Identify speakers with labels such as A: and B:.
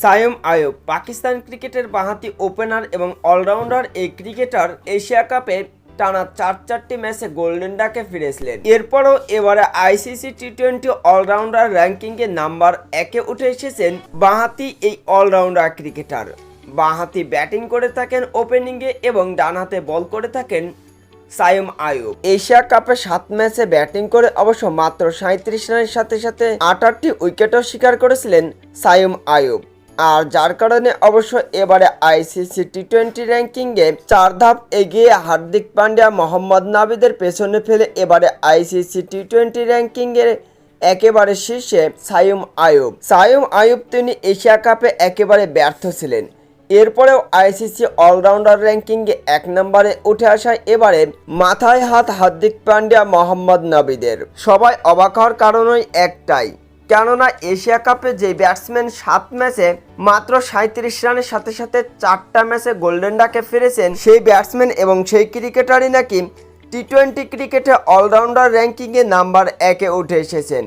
A: সায়ম আয়ুব, পাকিস্তান ক্রিকেটের বাঁহাতি ওপেনার এবং অলরাউন্ডার। এই ক্রিকেটার এশিয়া কাপে টানা চার চারটি ম্যাচে গোল্ডেন ডাকে ফিরেছিলেন। এরপরও এবারে আইসিসি টি টোয়েন্টি অলরাউন্ডার র্যাঙ্কিংয়ে নাম্বার একে উঠে এসেছেন বাঁহাতি এই অলরাউন্ডার ক্রিকেটার। বাঁহাতি ব্যাটিং করে থাকেন ওপেনিংয়ে এবং ডানহাতে বল করে থাকেন সাইম আয়ুব। এশিয়া কাপে সাত ম্যাচে ব্যাটিং করে অবশ্য মাত্র সাঁত্রিশ রানের সাথে সাথে আটারটি উইকেটও শিকার করেছিলেন সাইম আয়ুব। আর যার কারণে অবশ্য এবারে আইসিসি টি টোয়েন্টি র্যাঙ্কিংয়ে চার ধাপ এগিয়ে হার্দিক পান্ডিয়া, মোহাম্মদ নাবিদের পেছনে ফেলে এবারে আইসিসি টি টোয়েন্টি র্যাঙ্কিংয়ের একেবারে শীর্ষে সায়ুম আয়ুব। সায়ুম আয়ুব তিনি এশিয়া কাপে একেবারে ব্যর্থ ছিলেন। এরপরেও আইসিসি অলরাউন্ডার র্যাঙ্কিংয়ে এক নম্বরে উঠে আসায় এবারে মাথায় হাত হার্দিক পান্ডিয়া, মোহাম্মদ নাবিদের। সবাই অবাক হওয়ার কারণই একটাই কেননা এশিয়া কাপে যে ব্যাটসম্যান সাত ম্যাচে মাত্র সাঁত্রিশ রানের সাথে সাথে চারটা ম্যাচে গোল্ডেন ডাকে ফিরেছেন, সেই ব্যাটসম্যান এবং সেই ক্রিকেটারই নাকি টি টোয়েন্টি ক্রিকেটে অলরাউন্ডার র্যাঙ্কিংয়ে নাম্বার একে উঠে এসেছেন।